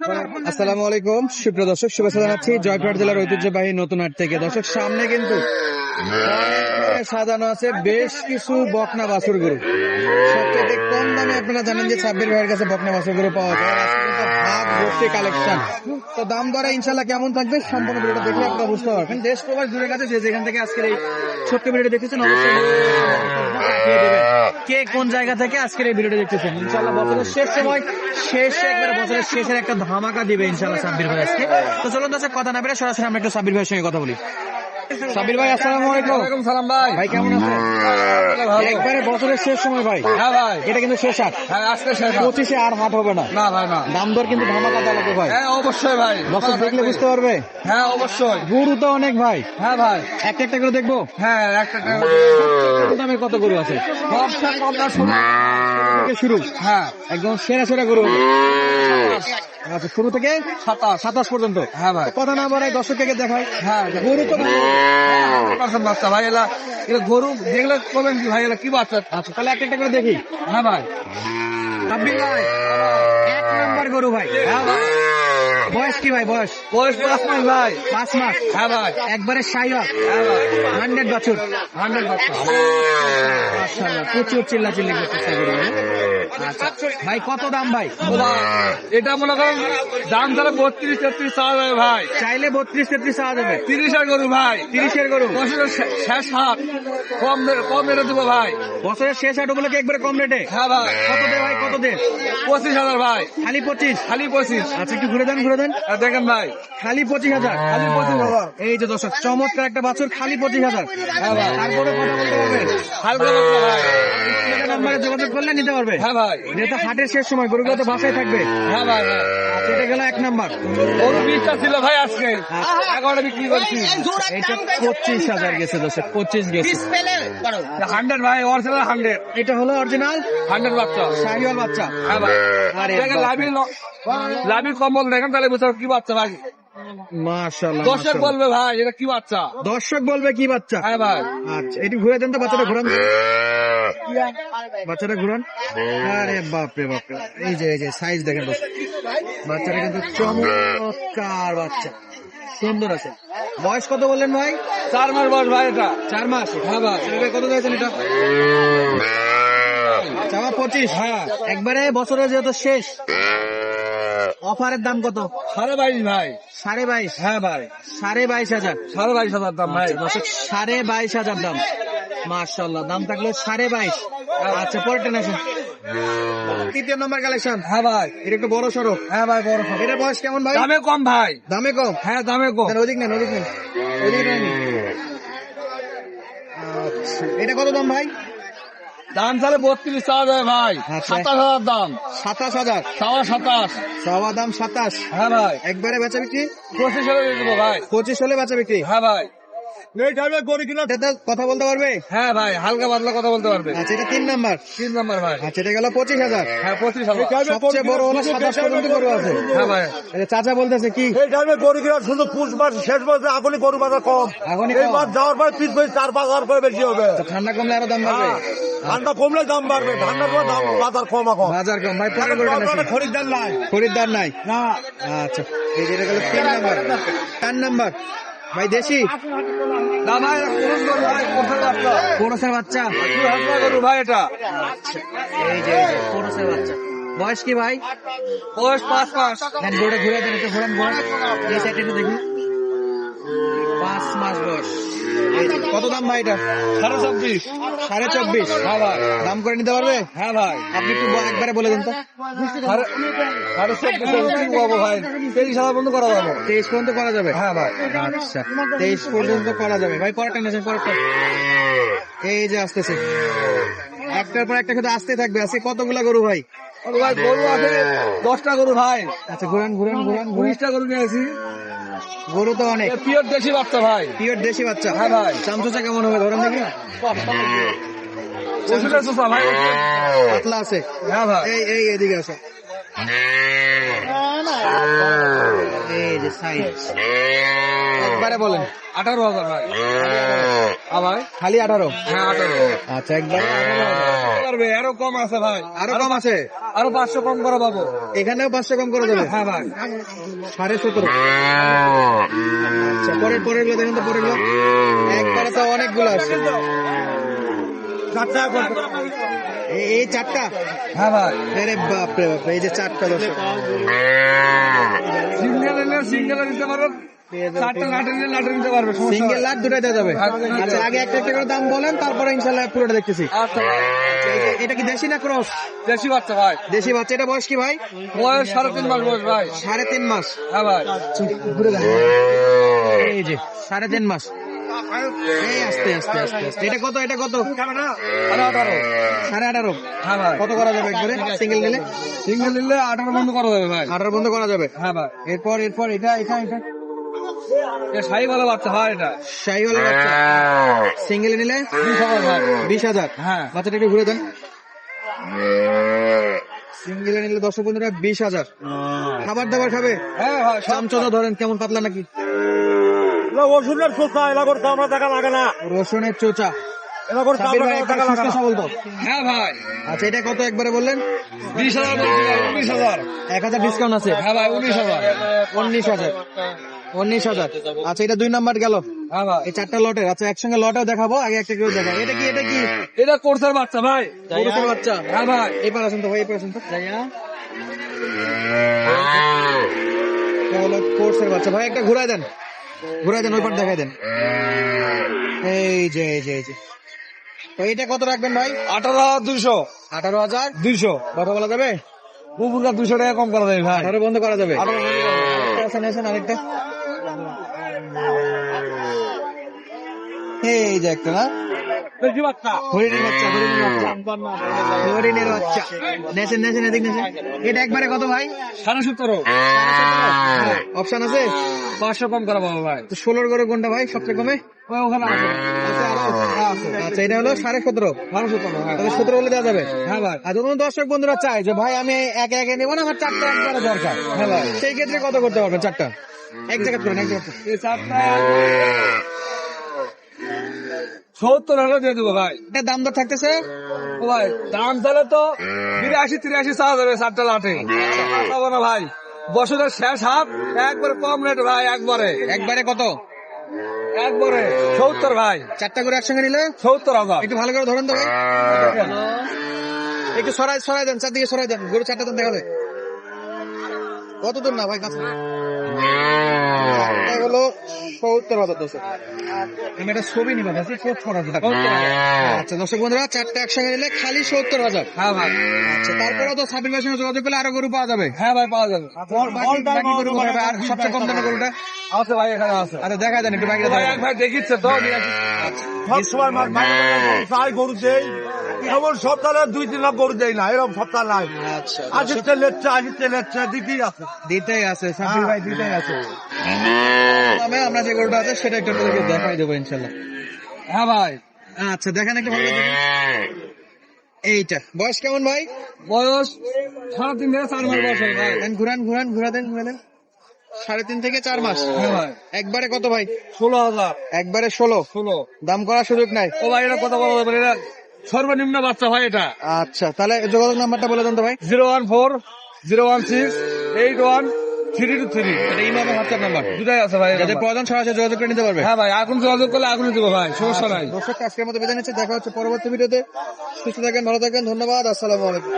আসসালামু আলাইকুম। সুপ্রিয় দর্শক শুভেচ্ছা জানাচ্ছি। জয়পুরহাট জেলার ঐতিহ্যবাহী নতুন হাট থেকে। দর্শক সামনে কিন্তু সাজানো আছে। বেশ কিছু বকনা বাসুর গুরু। সবচেয়ে কম দামে আপনারা জানেন যে ছাব্বির ভাইয়ের কাছে বকনা বাসুর গুরু পাওয়া যায়। আর আজকে কিন্তু ভাগ ভর্তি কালেকশন তো দাম দরে ইনশাল্লাহ কেমন থাকবে সম্পূর্ণ ভিডিওটা দেখলে আপনারা বুঝতে পারবেন। দেশ প্রবাস দূরে কাছে যে যেখান থেকে আজকের এই ছোট্ট ভিডিওটা দেখতেছেন অবশ্যই কে কোন জায়গা থেকে আজকের এই ভিডিওটা দেখতেছেন? ইনশাল্লাহ বছরের শেষ সময় শেষে একবার বছরের শেষের একটা ধামাকা দিবে ইনশাল্লাহ সাব্বির ভাই আজকে। তো চলুন দর্শক কথা না বেড়ে সরাসরি আমরা একটু সাব্বির ভাইয়ের সঙ্গে কথা বলি। সাব্বির ভাই আসসালামু আলাইকুম। সালাম ভাই। ভাই কেমন আছেন? একবারে বছরের শেষ সময় ভাই। হ্যাঁ ভাই। এটা কিন্তু শেষ হাট হ্যাঁ আজকে শেষ। পঁচিশে আর হাট হবে না। না ভাই না। দাম দর কিন্তু ধামাকা দেওয়া ভাই। হ্যাঁ অবশ্যই ভাই। দর্শক দেখলে বুঝতে পারবে। হ্যাঁ অবশ্যই। গরু তো অনেক ভাই। হ্যাঁ ভাই। একটা একটা করে দেখব? হ্যাঁ একটা কত দামের কত গরু আছে? কম শুরু। হ্যাঁ। একদম সেরা সেরা গরু। আচ্ছা শুরু থেকে সাতাশ সাতাশ পর্যন্ত। হ্যাঁ ভাই। কথা না বাড়াই দর্শককে দেখাই। হ্যাঁ গরু তো বাচ্চা ভাই এলা এলা গরু দেখলে করবেন কি ভাই এলা কি বাচ্চা? আচ্ছা তাহলে একটা একটা করে দেখি। হ্যাঁ ভাই। সাব্বির ভাই এক নাম্বার গরু ভাই। হ্যাঁ ভাই। বয়স কি ভাই বয়স? বয়স পাঁচ মাস ভাই। পাঁচ মাস। হ্যাঁ ভাই। একবারে সাইয়া। হ্যাঁ হান্ড্রেড বছর। হান্ড্রেড মাশাআল্লাহ প্রচুর চিল্লা চিল্লি করতেছে ভাই কত দাম ভাই? এটা মনে করেন দাম তাহলে বত্রিশ তেত্রিশ চাওয়া যাবে ভাই। চাইলে বত্রিশ তেত্রিশ চাওয়া যাবে। তিরিশের গরু ভাই। তিরিশের গরু। বছরের শেষ হাট। কম কম রেটে দেবো ভাই। বছরের শেষ হাট উপলক্ষে একবারে কম রেটে? হ্যাঁ ভাই। কত দে ভাই কত দে? পঁচিশ হাজার ভাই। খালি পঁচিশ? খালি পঁচিশ। আচ্ছা একটু ঘুরে দেন ঘুরে দেন। আর দেখেন ভাই। খালি পঁচিশ হাজার? খালি পঁচিশ হাজার। এই যে দর্শক চমৎকার একটা বছর খালি পঁচিশ হাজার। হ্যাঁ ভাই। তারপরে কথা বলতে পারবেন যোগাযোগ করলে নিতে পারবে। হ্যাঁ ভাই। যেহেতু হাটের শেষ সময় গরুগুলো তো বাসায় থাকবে। হ্যাঁ ভাই হ্যাঁ। এটা গেল এক নাম্বার। গরু বিশটা ছিল ভাই আজকে। এগারোটা বিক্রি করছি। এটা পঁচিশ হাজার গেছে পঁচিশ গেছে। হান্ড্রেড ভাই অরিজিনাল হান্ড্রেড। এটা হলো অরিজিনাল হান্ড্রেড বাচ্চা। শাহিওয়াল বাচ্চা। হ্যাঁ ভাই। আরে। লাভি লাভি কম্বল দেখেন তাহলে বুঝতে কি বাচ্চা ভাই। মাশাআল্লাহ দর্শক বলবে ভাই এটা কি বাচ্চা? দর্শক বলবে কি বাচ্চা? হ্যাঁ ভাই। আচ্ছা এটি ঘুরে দেন তো বাচ্চাটা ঘুরান। বাচ্চাটা ঘুরান। আরে বাপরে বাপরে। এই যে এই যে সাইজ দেখেন বাচ্চাটা কিন্তু চমৎকার বাচ্চা। সুন্দর আছে। বয়স কত বললেন ভাই? চার মাস বয়স ভাই এটা। চার মাস? হ্যাঁ ভাই। কত চাইছেন এটা? চাওয়া পঁচিশ। হ্যাঁ। একবারে বছরের যেহেতু শেষ। অফারের দাম কত? সাড়ে বাইশ ভাই। সাড়ে বাইশ? হ্যাঁ ভাই। সাড়ে বাইশ হাজার। সাড়ে বাইশ হাজার দাম ভাই। দর্শক সাড়ে বাইশ হাজার দাম। মার্শাল্লাহ দাম থাকল সাড়ে বাইশ। আচ্ছা পরেরটা আসুন তৃতীয় নম্বর কালেকশন। হ্যাঁ ভাই। এটা একটু বড় সড়ক। হ্যাঁ ভাই বড় সড়ো। এটার বয়স কেমন ভাই? দামে কম ভাই। দামে কম? হ্যাঁ দামে কম। ওদিক নেন ওদিক নেন। ওদিক নেন। আচ্ছা, এটা কত দাম ভাই? দাম তাহলে বত্রিশ চাওয়া যায় ভাই। আচ্ছা। সাতাশ হাজার দাম। সাতাশ হাজার? চাওয়া সাতাশ। চাওয়া দাম সাতাশ। হ্যাঁ ভাই। একবারে বেচা বিক্রি? পঁচিশ দেবো ভাই। পঁচিশ হলে বেচা বিক্রি? হ্যাঁ ভাই। এই টাইমে গরু কিনা কথা বলতে পারবে? হ্যাঁ ভাই হালকা পাতলা কথা বলতে পারবে। আচ্ছা এটা তিন নাম্বার। তিন নম্বর ভাই। আচ্ছা এটা গেল পঁচিশ হাজার। হ্যাঁ পঁচিশ হাজার। সবচেয়ে বড় হলো সাতাশ পর্যন্ত গরু আছে। হ্যাঁ ভাই। চাচা বলতেছে কি? এই টাইমে গরু কিনা শুধু পুষ মাস শেষ মাসে এখনই গরু বাজার কম। এখনই এই মাস যাওয়ার পরে পিস পিস চার পাঁচ হাজার করে বেশি হবে। ঠান্ডা কমলে আরও দাম বাড়বে? ঠান্ডা কমলে দাম বাড়বে। ঠান্ডা করে দাম বাজার কম এখন। বাজার কম। ভাই পরে এখন খরিদ্দার নাই। খরিদ্দার নাই? না। আচ্ছা এই যেটা গেল তিন নাম্বার। চার নাম্বার। ভাই দেশি কোথায় বাচ্চা। ভাই এটা? এই যে পোরসের বাচ্চা। বয়স কি ভাই? বয়স পাঁচ মাস। দেন ঘুরে দেন একটু ঘোরান ঘোরান এই সাইডে একটু দেখি পাঁচ মাস বয়স। এই কত দাম ভাই এটা? সাড়ে চব্বিশ সাড়ে চব্বিশ হ্যাঁ ভাই। দাম করে নিতে পারবে? হ্যাঁ ভাই। আপনি একটু একবারে বলে দেন তো। সাড়ে চব্বিশ পাবো ভাই। তেইশ হাজার পর্যন্ত করা যাব। তেইশ পর্যন্ত করা যাবে? হ্যাঁ ভাই। আচ্ছা তেইশ পর্যন্ত করা যাবে। ভাই পরেরটা নেছেন পরেরটা। এই যে আসতেছে। একটার পর একটা শুধু আসতে থাকবে। আজকে কতগুলা গরু ভাই? ভাই গরু আছে দশটা গরু ভাই। আচ্ছা ঘুরান ঘুরান ঘুরান ঘুরান। উনিশটা গরু নিয়েছি। গরু তো অনেক। পিওর দেশি বাচ্চা ভাই। পিওর দেশি বাচ্চা। হ্যাঁ ভাই। চামচোচা কেমন হবে ধরেন দেখি। পাতলা আছে। হ্যাঁ ভাই। এই এই এদিকে আছে না। সাইজ একবারে বলেন আঠারো হাজার ভাই। ভাই খালি আঠারো? হ্যাঁ আঠারো। আচ্ছা একবারে। পারবে আরও কম আছে ভাই। আরও কম আছে? আরও পাঁচশো কম করে পাবো। এখানেও পাঁচশো কম করে দেবে? হ্যাঁ ভাই। সাড়ে সতেরো। আচ্ছা পরের পরেরগুলো দেখেন তো পরেরগুলো একবারে তো অনেকগুলো আছে। করে এই- চারটা। হ্যাঁ ভাই। আরে বাপ রে বাপ এই যে চারটা দর্শক। সিঙ্গেল নিলে সিঙ্গেল নিতে পারো সিঙ্গেল লাট দুটাই দেওয়া যাবে হ্যাঁ, আচ্ছা আগে একটা একটা করে দাম বলেন তারপরে ইনশাল্লাহ পুরোটা দেখতেছি। আচ্ছা। এটা কি দেশি না ক্রস? দেশি বাচ্চা ভাই। দেশি বাচ্চা এটা বয়স কি ভাই? বয়স সাড়ে তিন মাস বয়স ভাই। সাড়ে তিন মাস। হ্যাঁ ভাই। ঘুরে এই যে সাড়ে তিন মাস। আস্তে আস্তে আস্তে আস্তে এটা কত এটা কত? সাড়ে আঠারো। হ্যাঁ কত করা যাবে একবারে? সিঙ্গেল নিলে? সিঙ্গেল নিলে আঠারো বন্ধ করা যাবে ভাই। আঠারো বন্ধ করা যাবে? হ্যাঁ ভাই। এরপর এরপর এটা এটা এটা। এ বাচ্চা ভাই এটা। শাহিওয়ালা বাচ্চা। সিঙ্গেল নিলে? বিশ হাজার হ্যাঁ। বাচ্চাটা একটু ঘুরে দেন। সিঙ্গেল নিলে দশ পনেরো বিশ হাজার। খাবার দাবার খাবে? হ্যাঁ ধরেন কেমন পাতলা নাকি? এলা ওষুধের সোচা এলা করতে আমরা টাকা লাগে না। রসুনের চোচা। এলা করতে আমরা ভাই লাগে না। সবল হ্যাঁ ভাই। আচ্ছা এটা কত একবারে বললেন? বিশ হাজার উনিশ হাজার। এক হাজার ডিসকাউন্ট আছে। হ্যাঁ ভাই উনিশ হাজার। উনিশ হাজার। উনিশ হাজার। আচ্ছা এটা দুই নাম্বার গেল। হ্যাঁ এই চারটা লটের। আচ্ছা একসঙ্গে লটেও দেখাবো আগে একটা দেখাবো এটা কি এটা কি? এটা কোর্সের বাচ্চা ভাই। বাচ্চা? হ্যাঁ ভাই। এবার আসুন তো ভাই এবার আসুন তো। কোর্সের বাচ্চা। ভাই একটা ঘুরাই দেন। ঘুরাই দেন ওই পাট দেখাই দেন। এই যে এই যে এই যে। তো এটা কত রাখবেন ভাই? আঠারো হাজার দুইশো। আঠারো হাজার দুইশো। কথা বলা যাবে? কুকুরটা দুইশো টাকা কম করা যাবে ভাই। আঠারো বন্ধ করা যাবে। আরেকটা। এই যে একটা না? হরিণের বাচ্চা। নেছেন নেছেন এদিক নেছেন এটা একবারে কত ভাই? সাড়ে সতেরো। অপশন আছে? পাঁচশো কম করা পাবো ভাই। তো ষোলোর করে কোনটা ভাই সবচেয়ে কমে? ওখানে আছে। আচ্ছা আচ্ছা এটা হলো সাড়ে সতেরো। সতেরো হ্যাঁ। তাহলে সতেরো হলে দেওয়া যাবে? হ্যাঁ ভাই। আর যখন দর্শক বন্ধুরা চায় যে ভাই আমি একে একে নেব না আমার চারটা একবারে দরকার। হ্যাঁ ভাই। সেই ক্ষেত্রে কত করতে পারবেন চারটা? এক জায়গা করেন এক জায়গা চারটা। সত্তর হলে দিয়ে দেবো ভাই। এটা দাম দর থাকতেছে? ও ভাই দাম তাহলে তো বিরাশি তিরাশি চাওয়া যাবে চারটা লাঠে পাবো না ভাই। বছরের শেষ হাফ একবারে কম রেট ভাই একবারে। একবারে কত? একবারে। সত্তর ভাই। চারটা করে একসঙ্গে নিলে? সত্তর হাজার একটু ভালো করে ধরেন তো ভাই। একটু সরাই সরাই দেন চারদিকে সরাই দেন। গরু চারটা দেন দেখাবে কত দূর না ভাই কাছে? হলো সত্তর হাজার দর্শক আমি একটা ছবি নিবা আছে সত্তর হাজার আচ্ছা দর্শক বন্ধুরা চারটা একসঙ্গে নিলে খালি সত্তর হাজার হ্যাঁ ভাই আচ্ছা তারপরে তো সাবির ভাইয়ের সঙ্গে যোগাযোগ করলে আরও গরু পাওয়া যাবে হ্যাঁ ভাই পাওয়া যাবে? আর সবচেয়ে কম দামে গরুটা আছে ভাই এখানে আছে আচ্ছা দেখা দেন একটু বাকিটা ভাই দেখা এক ভাই দেখিচ্ছে তো সব সময় গরু দেই এমন সপ্তাহে দুই তিন লাখ গরু দেই না এরকম সপ্তাহ নাই। আচ্ছা আসিতে লেটছে আসিতে লেটছে দিতেই আছে। দিতেই আছে সাবির ভাই দিতেই আছে। তবে আমরা যে গরুটা আছে সেটা একটু আপনাদেরকে দেখাই দেবো ইনশাল্লাহ। হ্যাঁ ভাই। আচ্ছা দেখেন একটু ভালো দেখেন। এইটা বয়স কেমন ভাই? বয়স সাড়ে তিন থেকে চার মাস বয়স হয় ভাই। ঘুরান ঘুরান ঘুরা দেন ঘুরা দেন সাড়ে তিন থেকে চার মাস? হ্যাঁ ভাই। একবারে কত ভাই? ষোলো হাজার। একবারে ষোলো। ষোলো। দাম করার সুযোগ নাই। ও ভাই এটা কথা বলা যাবে সর্বনিম্ন বাচ্চা ভাই এটা। আচ্ছা তাহলে যোগাযোগ নাম্বারটা বলে দেন তো ভাই। Zero one four zero one six eight one three two three. এই ইমাম হোয়াটসঅ্যাপ নাম্বার দুটাই আছে ভাই যাদের প্রয়োজন সরাসরি যোগাযোগ করে নিতে পারবে। হ্যাঁ ভাই এখন যোগাযোগ করলে এখনই দেবো ভাই সমস্যা নাই। দর্শক আজকের মতো বিদায় নিচ্ছে। দেখা হচ্ছে পরবর্তী ভিডিওতে। সুস্থ থাকেন ভালো থাকেন ধন্যবাদ আসসালামু আলাইকুম।